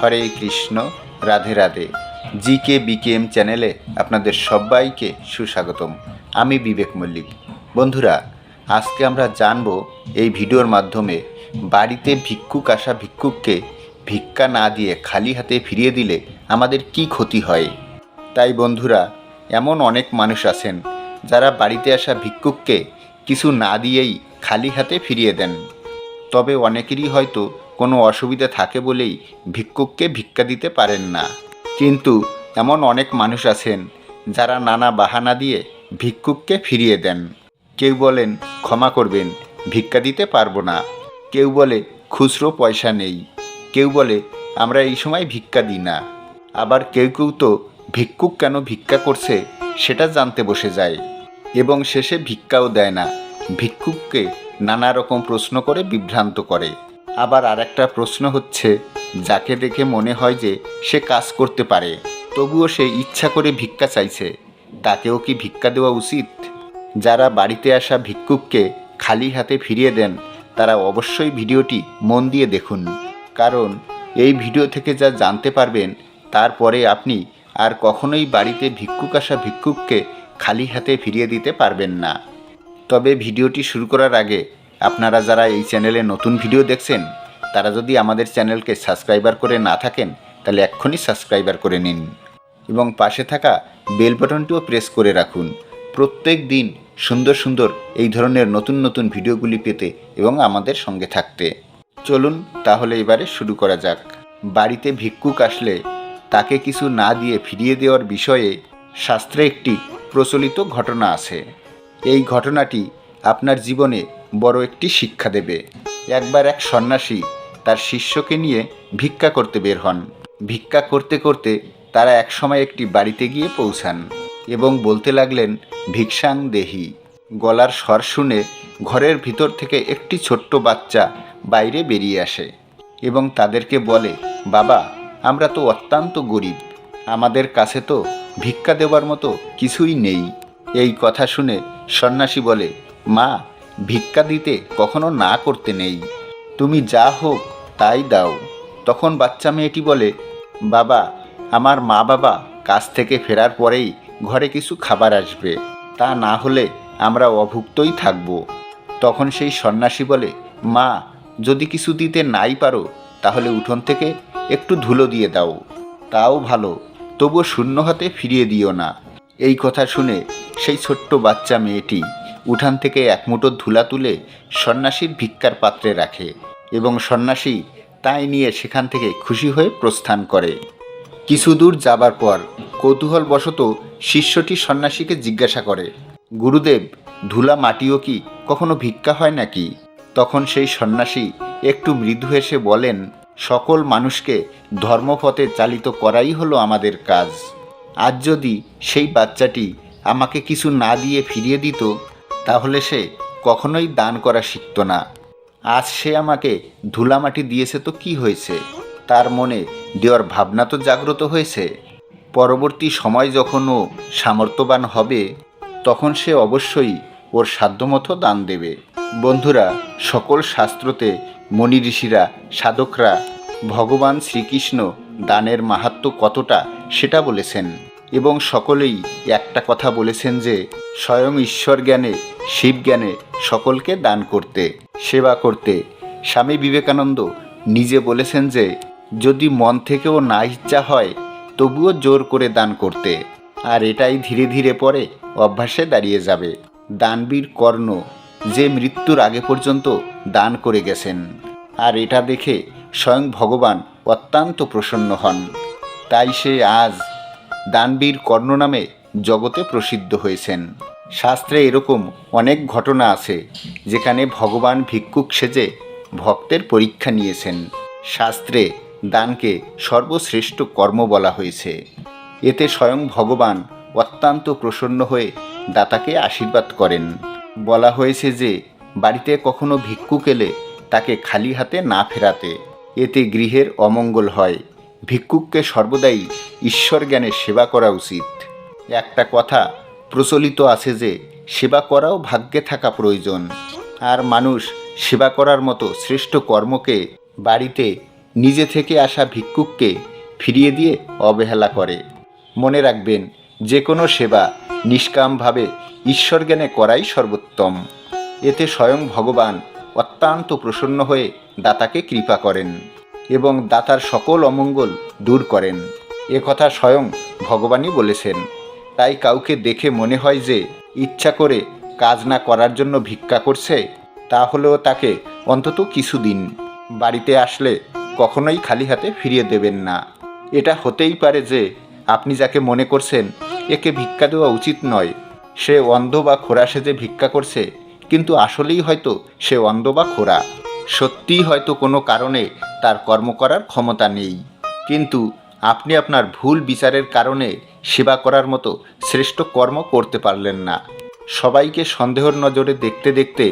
Hare Krishna, Radhe Radhe. G K BKM চ্যানেলে আপনাদের সবাইকে সুস্বাগতম। আমি বিবেক মল্লিক। বন্ধুরা, আজকে আমরা জানব এই ভিডিওর মাধ্যমে বাড়িতে ভিক্ষুক আসা ভিক্ষুককে ভিক্ষা না দিয়ে খালি হাতে ফিরিয়ে দিলে আমাদের কি ক্ষতি হয়? তাই বন্ধুরা, এমন অনেক মানুষ আছেন যারা বাড়িতে আসা ভিক্ষুককে কিছু না দিয়েই খালি হাতে ফিরিয়ে দেন। তবে অনেকেরই হয়তো কোনো অসুবিধা থাকে বলেই ভিক্ষুককে ভিক্ষা দিতে পারেন না। কিন্তু এমন অনেক মানুষ আছেন যারা নানা বাহানা দিয়ে ভিক্ষুককে ফিরিয়ে দেন। কেউ বলেন, ক্ষমা করবেন, ভিক্ষা দিতে পারব না। কেউ বলে, খুচরো পয়সা নেই। কেউ বলে, আমরা এই সময় ভিক্ষা দিই না। আবার কেউ কেউ তো ভিক্ষুক কেন ভিক্ষা করছে সেটা জানতে বসে যায় এবং শেষে ভিক্ষাও দেয় না। ভিক্ষুককে নানা রকম প্রশ্ন করে বিভ্রান্ত করে। আবার আরেকটা প্রশ্ন হচ্ছে, যাকে দেখে মনে হয় যে সে কাজ করতে পারে, তবুও সে ইচ্ছা করে ভিক্ষা চাইছে, তাকেও কি ভিক্ষা দেওয়া উচিত? যারা বাড়িতে আসা ভিক্ষুককে খালি হাতে ফিরিয়ে দেন, তারা অবশ্যই ভিডিওটি মন দিয়ে দেখুন। কারণ, এই ভিডিও থেকে যা জানতে পারবেন তারপরে আপনি আর কখনোই বাড়িতে ভিক্ষুক আসা ভিক্ষুককে খালি হাতে ফিরিয়ে দিতে পারবেন না। তবে ভিডিওটি শুরু করার আগে আপনারা যারা এই চ্যানেলে নতুন ভিডিও দেখছেন, তারা যদি আমাদের চ্যানেলকে সাবস্ক্রাইবার করে না থাকেন, তাহলে এক্ষুনি সাবস্ক্রাইবার করে নিন এবং পাশে থাকা বেল বাটনটিও প্রেস করে রাখুন। প্রত্যেক দিন সুন্দর সুন্দর এই ধরনের নতুন নতুন ভিডিওগুলি পেতে এবং আমাদের সঙ্গে থাকতে। চলুন তাহলে এবারে শুরু করা যাক। বাড়িতে ভিক্ষুক আসলে তাকে কিছু না দিয়ে ফিরিয়ে দেওয়ার বিষয়ে শাস্ত্রে একটি প্রচলিত ঘটনা আছে। এই ঘটনাটি আপনার জীবনে বড় একটি শিক্ষা দেবে। একবার এক সন্ন্যাসী তার শিষ্যকে নিয়ে ভিক্ষা করতে বের হন। ভিক্ষা করতে করতে তারা একসময় একটি বাড়িতে গিয়ে পৌঁছান এবং বলতে লাগলেন, ভিক্ষাং দেহি। গলার স্বর শুনে ঘরের ভিতর থেকে একটি ছোট্ট বাচ্চা বাইরে বেরিয়ে আসে এবং তাদেরকে বলে, বাবা, আমরা তো অত্যন্ত গরিব। আমাদের কাছে তো ভিক্ষা দেওয়ার মতো কিছুই নেই। এই কথা শুনে সন্ন্যাসী বলে, মা ভিক্ষা দিতে কখনো না করতে নেই। তুমি যা হোক, তাই দাও। তখন বাচ্চা মেয়েটি বলে, বাবা, আমার মা বাবা কাজ থেকে ফেরার পরেই ঘরে কিছু খাবার আসবে। তা না হলে আমরা অভুক্তই থাকব। তখন সেই সন্ন্যাসী বলে, মা, যদি কিছু দিতে নাই পারো, তাহলে উঠোন থেকে একটু ধুলো দিয়ে দাও। তাও ভালো, তবুও শূন্য হাতে ফিরিয়ে দিও না। এই কথা শুনে সেই ছোট্ট বাচ্চা মেয়েটি উঠান থেকে এক মুঠো ধুলা তুলে সন্ন্যাসীর ভিক্ষার পাত্রে রাখে এবং সন্ন্যাসী তাই নিয়ে সেখান থেকে খুশি হয়ে প্রস্থান করে। কিছু দূর যাবার পর কৌতূহলবশত শিষ্যটি সন্ন্যাসীকে জিজ্ঞাসা করে, গুরুদেব, ধুলা মাটিও কি কখনো ভিক্ষা হয় নাকি? তখন সেই সন্ন্যাসী একটু মৃদু হেসে বলেন, সকল মানুষকে ধর্মপথে চালিত করাই হলো আমাদের কাজ। আজ যদি সেই বাচ্চাটি আমাকে কিছু না দিয়ে ফিরিয়ে দিত তাহলে সে কখনোই দান করা শিখত না। আজ সে আমাকে ধুলামাটি দিয়েছে তো কি হয়েছে? তার মনে দেওয়ার ভাবনা তো জাগ্রত হয়েছে। পরবর্তী সময় যখন ও সামর্থ্যবান হবে, তখন সে অবশ্যই ওর সাধ্যমতো দান দেবে। বন্ধুরা, সকল শাস্ত্রতে মনি ঋষিরা, সাধকরা ভগবান শ্রীকৃষ্ণ দানের মাহাত্ম কতটা সেটা বলেছেন। এবং সকলেই একটা কথা বলেছেন যে, স্বয়ং ঈশ্বর জ্ঞানে শিব জ্ঞানে সকলকে দান করতে, সেবা করতে। স্বামী বিবেকানন্দ নিজে বলেছেন যে, যদি মন থেকেও না ইচ্ছা হয়, তবুও জোর করে দান করতে। আর এটাই ধীরে ধীরে পরে অভ্যাসে দাঁড়িয়ে যাবে। দানবীর কর্ণ যে মৃত্যুর আগে পর্যন্ত দান করে গেছেন। আর এটা দেখে স্বয়ং ভগবান অত্যন্ত প্রসন্ন হন। তাই সে আজ দানবীর কর্ণ নামে জগতে প্রসিদ্ধ হয়েছেন। শাস্ত্রে এরকম অনেক ঘটনা আছে, যেখানে ভগবান ভিক্ষুক সেজে ভক্তের পরীক্ষা নিয়েছেন। শাস্ত্রে দানকে সর্বশ্রেষ্ঠ কর্ম বলা হয়েছে। এতে স্বয়ং ভগবান অত্যন্ত প্রসন্ন হয়ে দাতাকে আশীর্বাদ করেন। বলা হয়েছে যে, বাড়িতে কখনো ভিক্ষুক এলে তাকে খালি হাতে না ফেরাতে, এতে গৃহের অমঙ্গল হয়। ভিক্ষুককে সর্বদাই ঈশ্বর জ্ঞানে সেবা করা উচিত। একটা কথা প্রচলিত আছে যে, সেবা করাও ভাগ্যে থাকা প্রয়োজন। আর মানুষ সেবা করার মতো শ্রেষ্ঠ কর্মকে বাড়িতে নিজে থেকে আসা ভিক্ষুককে ফিরিয়ে দিয়ে অবহেলা করে। মনে রাখবেন, যে কোনো সেবা নিষ্কামভাবে ঈশ্বর জ্ঞানে করাই সর্বোত্তম। এতে স্বয়ং ভগবান অত্যন্ত প্রসন্ন হয়ে দাতাকে কৃপা করেন। এবং দাতার সকল অমঙ্গল দূর করেন। এ কথা স্বয়ং ভগবানই বলেছেন। তাই কাউকে দেখে মনে হয় যে ইচ্ছা করে কাজ না করার জন্য ভিক্ষা করছে তাহলেও তাকে অন্তত কিছুদিন বাড়িতে আসলে কখনোই খালি হাতে ফিরিয়ে দেবেন না। এটা হতেই পারে যে আপনি যাকে মনে করছেন একে ভিক্ষা দেওয়া উচিত নয়, সে অন্ধ বা খোরা সেজে ভিক্ষা করছে, কিন্তু আসলেই হয়তো সে অন্ধ বা খোরা সত্যিই হয়তো কোনো কারণে তার কর্ম করার ক্ষমতা নেই। কিন্তু আপনি আপনার ভুল বিচারের কারণে সেবা করার মতো শ্রেষ্ঠ কর্ম করতে পারলেন না। সবাইকে সন্দেহর নজরে দেখতে দেখতে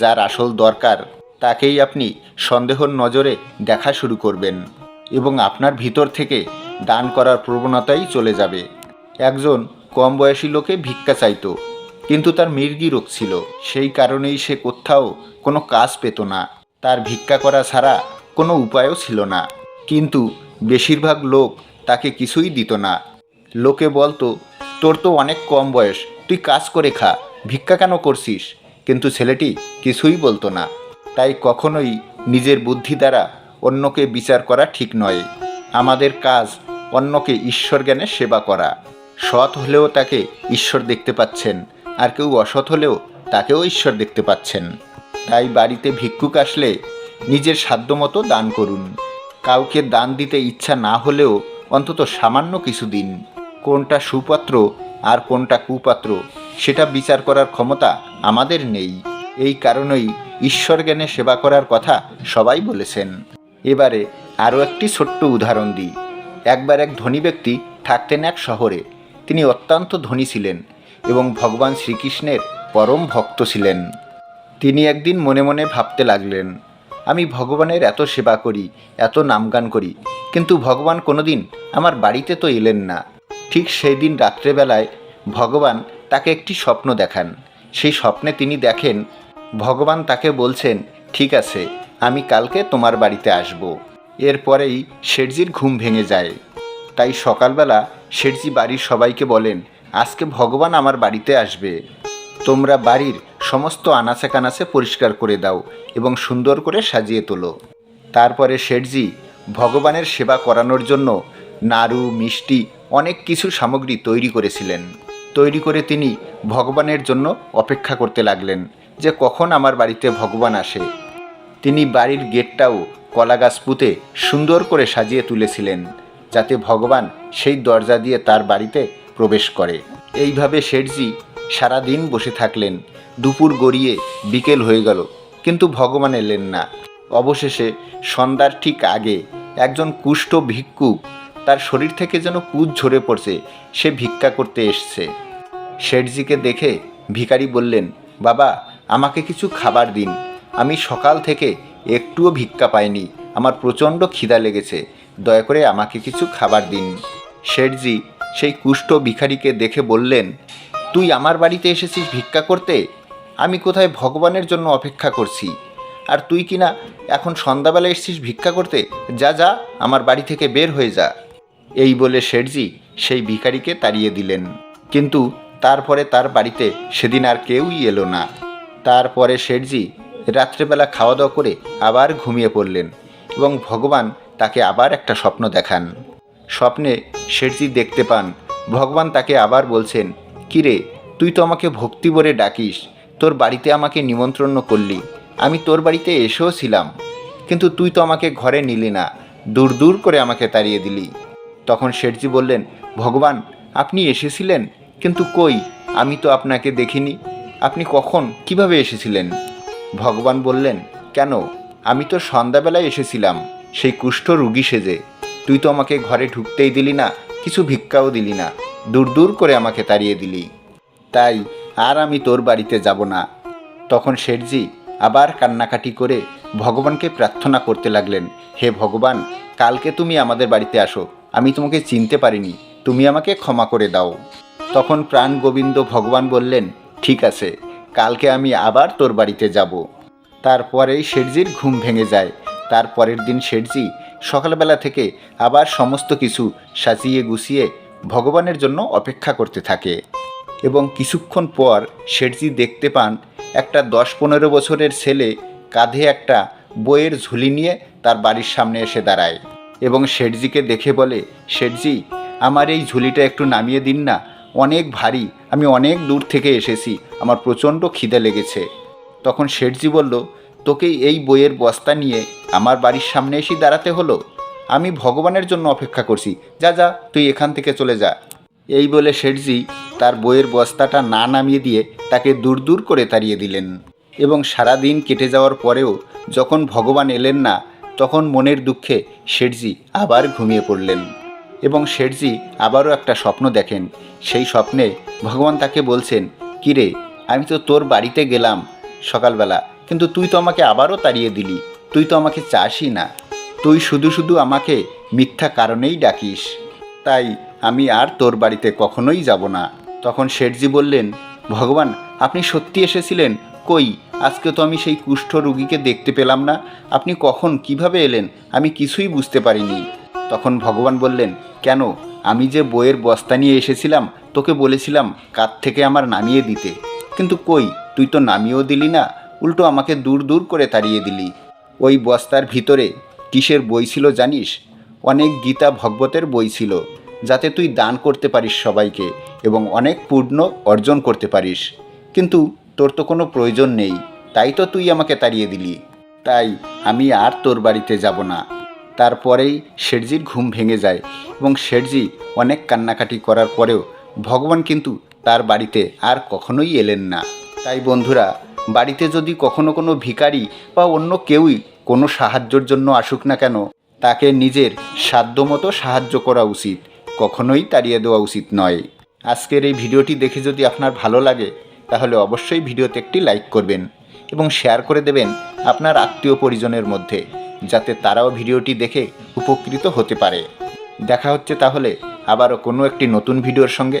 যার আসল দরকার, তাকেই আপনি সন্দেহর নজরে দেখা শুরু করবেন এবং আপনার ভিতর থেকে দান করার প্রবণতাই চলে যাবে। একজন কম বয়সী লোকে ভিক্ষা চাইতো, কিন্তু তার মির্গি রোগ ছিল। সেই কারণেই সে কোথাও কোনো কাজ পেত না। তার ভিক্ষা করা ছাড়া কোনো উপায়ও ছিল না। কিন্তু বেশিরভাগ লোক তাকে কিছুই দিত না। লোকে বলতো, তোর তো অনেক কম বয়স, তুই কাজ করে খা, ভিক্ষা কেন করছিস? কিন্তু ছেলেটি কিছুই বলতো না। তাই কখনোই নিজের বুদ্ধি দ্বারা অন্যকে বিচার করা ঠিক নয়। আমাদের কাজ অন্যকে ঈশ্বর জ্ঞানে সেবা করা। সৎ হলেও তাকে ঈশ্বর দেখতে পাচ্ছেন, আর কেউ অসৎ হলেও তাকেও ঈশ্বর দেখতে পাচ্ছেন। তাই বাড়িতে ভিক্ষুক আসলে নিজের সাধ্যমতো দান করুন। কাউকে দান দিতে ইচ্ছা না হলেও অন্তত সামান্য কিছু দিন। কোনটা সুপাত্র আর কোনটা কুপাত্র, সেটা বিচার করার ক্ষমতা আমাদের নেই। এই কারণেই ঈশ্বর জ্ঞানে সেবা করার কথা সবাই বলেছেন। এবারে আরও একটি ছোট্ট উদাহরণ দিই। একবার এক ধনী ব্যক্তি থাকতেন এক শহরে। তিনি অত্যন্ত ধনী ছিলেন এবং ভগবান শ্রীকৃষ্ণের পরম ভক্ত ছিলেন। তিনি একদিন মনে মনে ভাবতে লাগলেন, আমি ভগবানের এত সেবা করি, এত নামগান করি, কিন্তু ভগবান কোনোদিন আমার বাড়িতে তো এলেন না। ঠিক সেই দিন রাত্রেবেলায় ভগবান তাকে একটি স্বপ্ন দেখান। সেই স্বপ্নে তিনি দেখেন, ভগবান তাকে বলছেন, ঠিক আছে, আমি কালকে তোমার বাড়িতে আসব। এরপরেই শেঠজির ঘুম ভেঙে যায়। তাই সকালবেলা শেঠজি বাড়ির সবাইকে বলেন, আজকে ভগবান আমার বাড়িতে আসবে। তোমরা বাড়ির সমস্ত আনাচে কানাচে পরিষ্কার করে দাও এবং সুন্দর করে সাজিয়ে তোলো। তারপরে শেঠজি ভগবানের সেবা করানোর জন্য নাড়ু, মিষ্টি, অনেক কিছু সামগ্রী তৈরি করেছিলেন। তৈরি করে তিনি ভগবানের জন্য অপেক্ষা করতে লাগলেন যে কখন আমার বাড়িতে ভগবান আসে। তিনি বাড়ির গেটটাও কলা গাছ পুঁতে সুন্দর করে সাজিয়ে তুলেছিলেন যাতে ভগবান সেই দরজা দিয়ে তার বাড়িতে প্রবেশ করে। এইভাবে শেঠজি সারাদিন বসে থাকলেন। দুপুর গড়িয়ে বিকেল হয়ে গেল, কিন্তু ভগবান এলেন না। অবশেষে সন্ধ্যার ঠিক আগে একজন কুষ্ঠ ভিক্ষুক তার শরীর থেকে যেন পুজ ঝরে পড়ছে, সে ভিক্ষা করতে এসছে। শেঠজিকে দেখে ভিকারি বললেন, বাবা, আমাকে কিছু খাবার দিন। আমি সকাল থেকে একটুও ভিক্ষা পাইনি। আমার প্রচণ্ড খিদা লেগেছে। দয়া করে আমাকে কিছু খাবার দিন। শেঠজি সেই কুষ্ঠ ভিখারিকে দেখে বললেন তুই আমার বাড়িতে এসেছিস ভিক্ষা করতে? আমি কোথায় ভগবানের জন্য অপেক্ষা করছি? আর তুই কিনা এখন সন্ধ্যাবেলা এসেছিস ভিক্ষা করতে? যা যা, আমার বাড়ি থেকে বের হয়ে যা। এই বলে শেঠজি সেই ভিখারিকে তাড়িয়ে দিলেন। কিন্তু তারপরে তার বাড়িতে সেদিন আর কেউই এলো না। তারপরে শেঠজি রাত্রেবেলা খাওয়া দাওয়া করে আবার ঘুমিয়ে পড়লেন এবং ভগবান তাকে আবার একটা স্বপ্ন দেখান। স্বপ্নে শেঠজি দেখতে পান। ভগবান তাকে আবার বলছেন কিরে, তুই তো আমাকে ভক্তি বলে ডাকিস, তোর বাড়িতে আমাকে নিমন্ত্রণ করলি, আমি তোর বাড়িতে এসেও ছিলাম, কিন্তু তুই তো আমাকে ঘরে নিলি না, দূর দূর করে আমাকে তাড়িয়ে দিলি। তখন শেঠজি বললেন, ভগবান, আপনি এসেছিলেন, কিন্তু কই, আমি তো আপনাকে দেখিনি, আপনি কখন, কীভাবে এসেছিলেন? ভগবান বললেন, কেন, আমি তো সন্ধ্যাবেলায় এসেছিলাম, সেই কুষ্ঠ রুগী সেজে, তুই তো আমাকে ঘরে ঢুকতেই দিলি না কিছু ভিক্ষাও দিলি না। দূর দূর করে আমাকে তাড়িয়ে দিলি। তাই আর আমি তোর বাড়িতে যাব না। তখন শেঠজি আবার কান্নাকাটি করে ভগবানকে প্রার্থনা করতে লাগলেন, হে ভগবান, কালকে তুমি আমাদের বাড়িতে আসো। আমি তোমাকে চিনতে পারিনি। তুমি আমাকে ক্ষমা করে দাও। তখন প্রাণ গোবিন্দ ভগবান বললেন, ঠিক আছে, কালকে আমি আবার তোর বাড়িতে যাব। তারপরেই শেঠজির ঘুম ভেঙে যায়। তার পরের দিন শেঠজি সকালবেলা থেকে আবার সমস্ত কিছু সাজিয়ে গুছিয়ে ভগবানের জন্য অপেক্ষা করতে থাকে এবং কিছুক্ষণ পর শেঠজি দেখতে পান একটা দশ পনেরো বছরের ছেলে কাঁধে একটা বইয়ের ঝুলি নিয়ে তার বাড়ির সামনে এসে দাঁড়ায় এবং শেঠজিকে দেখে বলে, শেঠজি, আমার এই ঝুলিটা একটু নামিয়ে দিন না। অনেক ভারী। আমি অনেক দূর থেকে এসেছি। আমার প্রচণ্ড খিদে লেগেছে। তখন শেঠজি বলল তোকে এই বইয়ের বস্তা নিয়ে আমার বাড়ির সামনে এসেই দাঁড়াতে হলো। আমি ভগবানের জন্য অপেক্ষা করছি। যা যা, তুই এখান থেকে চলে যা। এই বলে শেঠজি তার বইয়ের বস্তাটা না নামিয়ে দিয়ে তাকে দূর দূর করে তাড়িয়ে দিলেন এবং সারা দিন কেটে যাওয়ার পরেও যখন ভগবান এলেন না, তখন মনের দুঃখে শেঠজি আবার ঘুমিয়ে পড়লেন এবং শেঠজি আবারও একটা স্বপ্ন দেখেন। সেই স্বপ্নে ভগবান তাকে বলছেন, কিরে, আমি তো তোর বাড়িতে গেলাম সকালবেলা। কিন্তু তুই তো আমাকে আবারও তাড়িয়ে দিলি। তুই তো আমাকে চাসই না। তুই শুধু শুধু আমাকে মিথ্যা কারণেই ডাকিস। তাই আমি আর তোর বাড়িতে কখনোই যাব না। তখন শেঠজি বললেন, ভগবান, আপনি সত্যি এসেছিলেন? কই? আজকে তো আমি সেই কুষ্ঠ রুগীকে দেখতে পেলাম না। আপনি কখন, কীভাবে এলেন? আমি কিছুই বুঝতে পারিনি। তখন ভগবান বললেন, কেন? আমি যে বইয়ের বস্তা নিয়ে এসেছিলাম, তোকে বলেছিলাম কাত থেকে আমার নামিয়ে দিতে। কিন্তু কই? তুই তো নামিয়েও দিলি না। উল্টো আমাকে দূর দূর করে তাড়িয়ে দিলি। ওই বস্তার ভিতরে কিসের বই ছিল জানিস? অনেক গীতা ভগবতের বই ছিল, যাতে তুই দান করতে পারিস সবাইকে এবং অনেক পূর্ণ অর্জন করতে পারিস। কিন্তু তোর তো কোনো প্রয়োজন নেই, তাই তো তুই আমাকে তাড়িয়ে দিলি। তাই আমি আর তোর বাড়িতে যাব না। তারপরেই শেঠজির ঘুম ভেঙে যায় এবং শেঠজি অনেক কান্নাকাটি করার পরেও ভগবান কিন্তু তার বাড়িতে আর কখনোই এলেন না। তাই বন্ধুরা বাড়িতে যদি কখনো কোনো ভিখারি বা অন্য কেউই কোনো সাহায্যর জন্য আসুক না কেন, তাকে নিজের সাধ্যমতো সাহায্য করা উচিত, কখনোই তাড়িয়ে দেওয়া উচিত নয়। আজকের এই ভিডিওটি দেখে যদি আপনার ভালো লাগে, তাহলে অবশ্যই ভিডিওতে একটি লাইক করবেন এবং শেয়ার করে দেবেন আপনার আত্মীয় পরিজনের মধ্যে, যাতে তারাও ভিডিওটি দেখে উপকৃত হতে পারে। দেখা হচ্ছে তাহলে আবারও কোনো একটি নতুন ভিডিওর সঙ্গে।